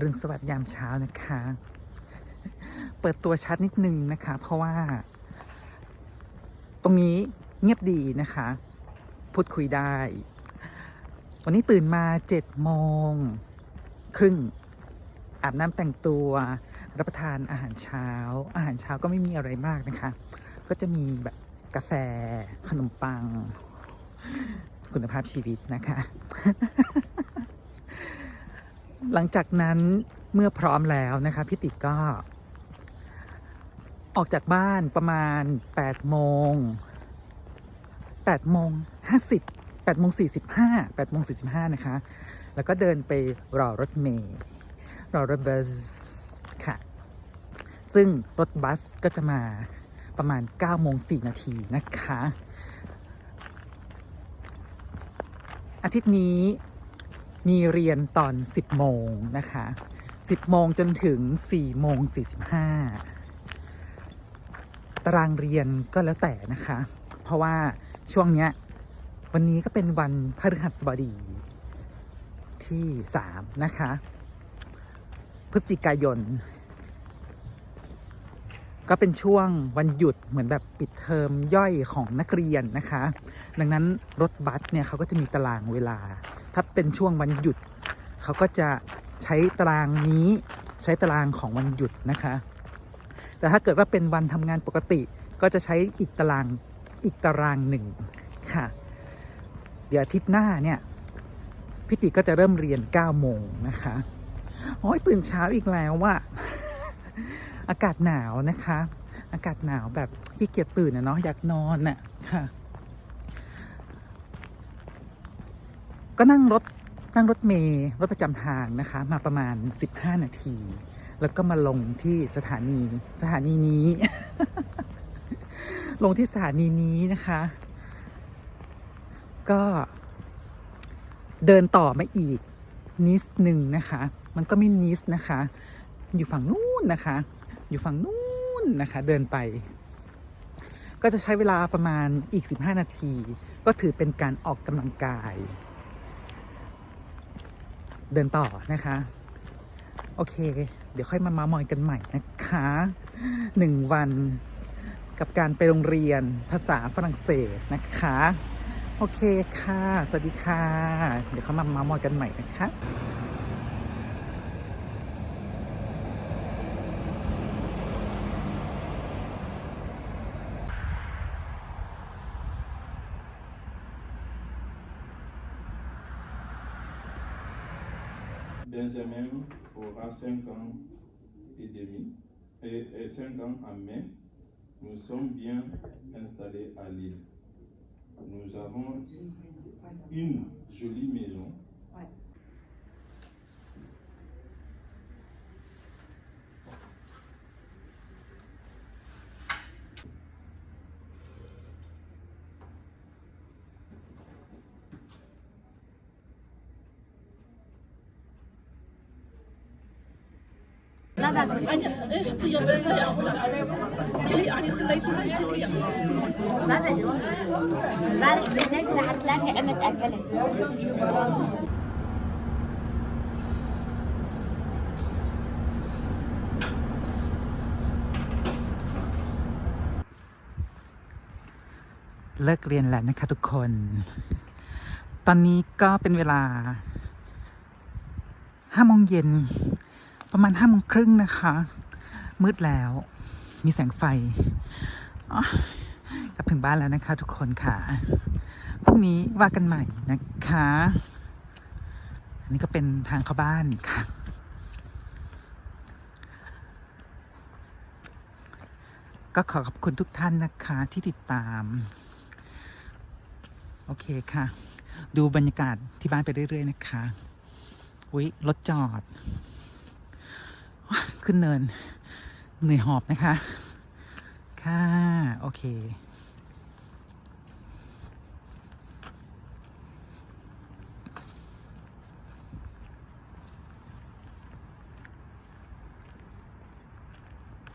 อรุณสวัสดิ์ยามเช้านะคะ เปิดตัวชัดนิดนึงนะคะ เพราะว่า ตรงนี้เงียบดีนะคะ พูดคุยได้ วันนี้ตื่นมาเจ็ดโมงครึ่งอาบน้ำแต่งตัว รับประทานอาหารเช้า อาหารเช้าก็ไม่มีอะไรมากนะคะ ก็จะมีแบบกาแฟ ขนมปัง คุณภาพชีวิตนะคะ หลังจากนั้นเมื่อพร้อมแล้วนะคะพี่ติกก็ออกจากบ้านประมาณ8โมง8โมง50 8โมง45 8โมง45 นะคะ แล้วก็เดินไปรอรถเมล์รอรถบัสค่ะ ซึ่งรถบัสก็จะมาประมาณ9โมง4นาทีนะคะ อาทิตย์นี้ มีเรียนตอน 10 โมงนะคะ 10 โมงจนถึง 4 โมง 45 ตารางเรียนก็แล้วแต่นะคะ เพราะว่าช่วงเนี้ยวันนี้ก็เป็นวันพฤหัสบดีที่ 3 นะคะ พฤศจิกายน ก็เป็นช่วงวันหยุดเหมือนแบบปิดเทอมย่อยของนักเรียนนะคะ ดังนั้นรถบัสเนี่ยเขาก็จะมีตารางเวลา ถ้าเป็นช่วงวันหยุด เขาก็จะใช้ตารางนี้ใช้ตารางของวันหยุดนะคะ แต่ถ้าเกิดว่าเป็นวันทำงานปกติ ก็จะใช้อีกตารางอีกตารางหนึ่งค่ะ เดี๋ยวอาทิตย์หน้าเนี่ยพิติก็จะเริ่มเรียน9โมงนะคะโอ้ยตื่นเช้าอีกแล้วว่า อากาศหนาวนะคะ อากาศหนาวแบบขี้เกียจตื่นนะเนาะอยากนอนน่ะค่ะ ก็นั่งรถนั่งรถเมล์รถประจำทางนะคะ มาประมาณ 15 นาที แล้วก็มาลงที่สถานีสถานีนี้ ลงที่สถานีนี้นะคะ ก็เดินต่อมาอีกนิดหนึ่งนะคะ มันก็ไม่นิดนะคะ อยู่ฝั่งนู้นนะคะ อยู่ฝั่งนู้นนะคะ เดินไป ก็จะใช้เวลาประมาณอีก 15 นาที ก็ถือเป็นการออกกำลังกาย เดินต่อนะคะ โอเค เดี๋ยวค่อยมามา มอยกันใหม่นะคะหนึ่งวันกับการไปโรงเรียนภาษาฝรั่งเศสนะคะ โอเคค่ะ สวัสดีค่ะ เดี๋ยวเขามามา มอยกันใหม่นะคะ Benjamin aura 5 ans et demi et, 5 ans en mai. Nous sommes bien installés à Lille. Nous avons une jolie maison. Ouais. ما باكل ما بدي امبارح بالليل الساعة 3 قمت أكلتเลิกเรียนแล้วนะคะทุกคน ตอนนี้ก็เป็นเวลาห้าโมงเย็น ประมาณห้าโมงครึ่งนะคะ มืดแล้ว มีแสงไฟกลับถึงบ้านแล้วนะคะ ทุกคนค่ะพรุ่งนี้ว่ากันใหม่นะคะ อันนี้ก็เป็นทางเข้าบ้านค่ะก็ขอขอบคุณทุกท่านนะคะที่ติดตาม โอเคค่ะ ดูบรรยากาศที่บ้านไปเรื่อย ๆ นะคะ อุ้ยรถจอด ขึ้นเนินเหนื่อยหอบนะคะ ค่ะ โอเค